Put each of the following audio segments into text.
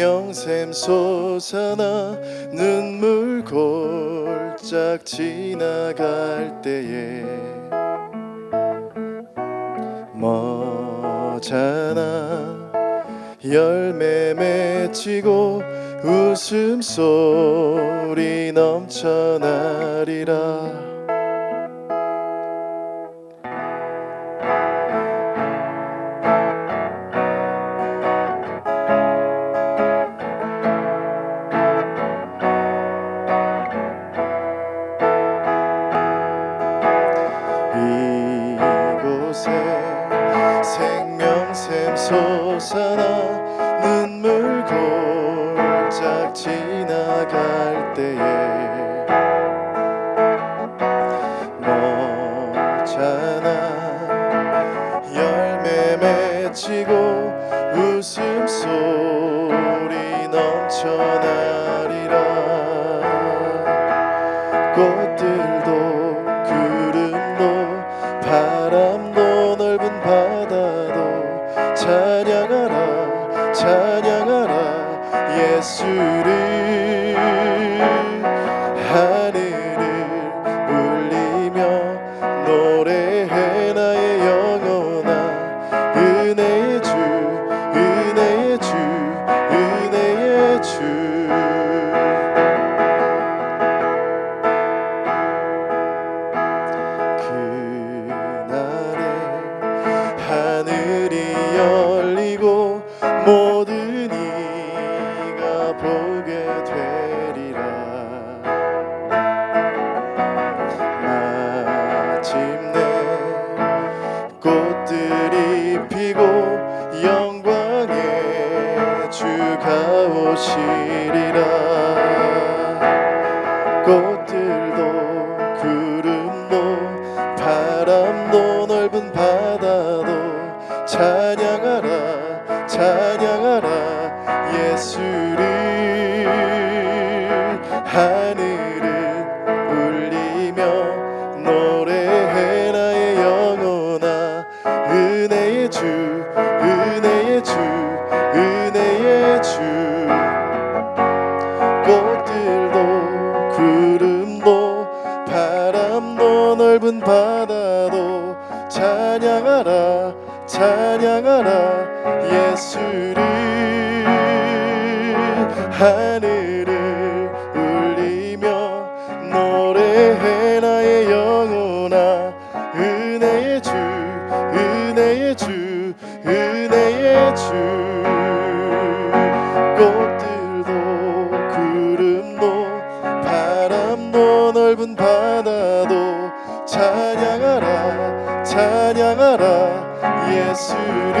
생명샘 솟아나 눈물 골짝 지나갈 때에 머잖아 열매 맺히고 웃음소리 넘쳐나리라 솟아나 눈물 골짝 지나갈 때에 머잖아 열매 맺히고 웃음소리 넘쳐나리라 꽃들도 구름도 바람도 은혜의 주 오시리라. 꽃들도 구름도 바람도 넓은 바다도 찬양하라 찬양하라 예수를. 하늘 하늘을 울리며 노래해 나의 영혼아. 은혜의 주 은혜의 주 은혜의 주. 꽃들도 구름도 바람도 넓은 바다도 찬양하라 찬양하라 예수를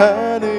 하늘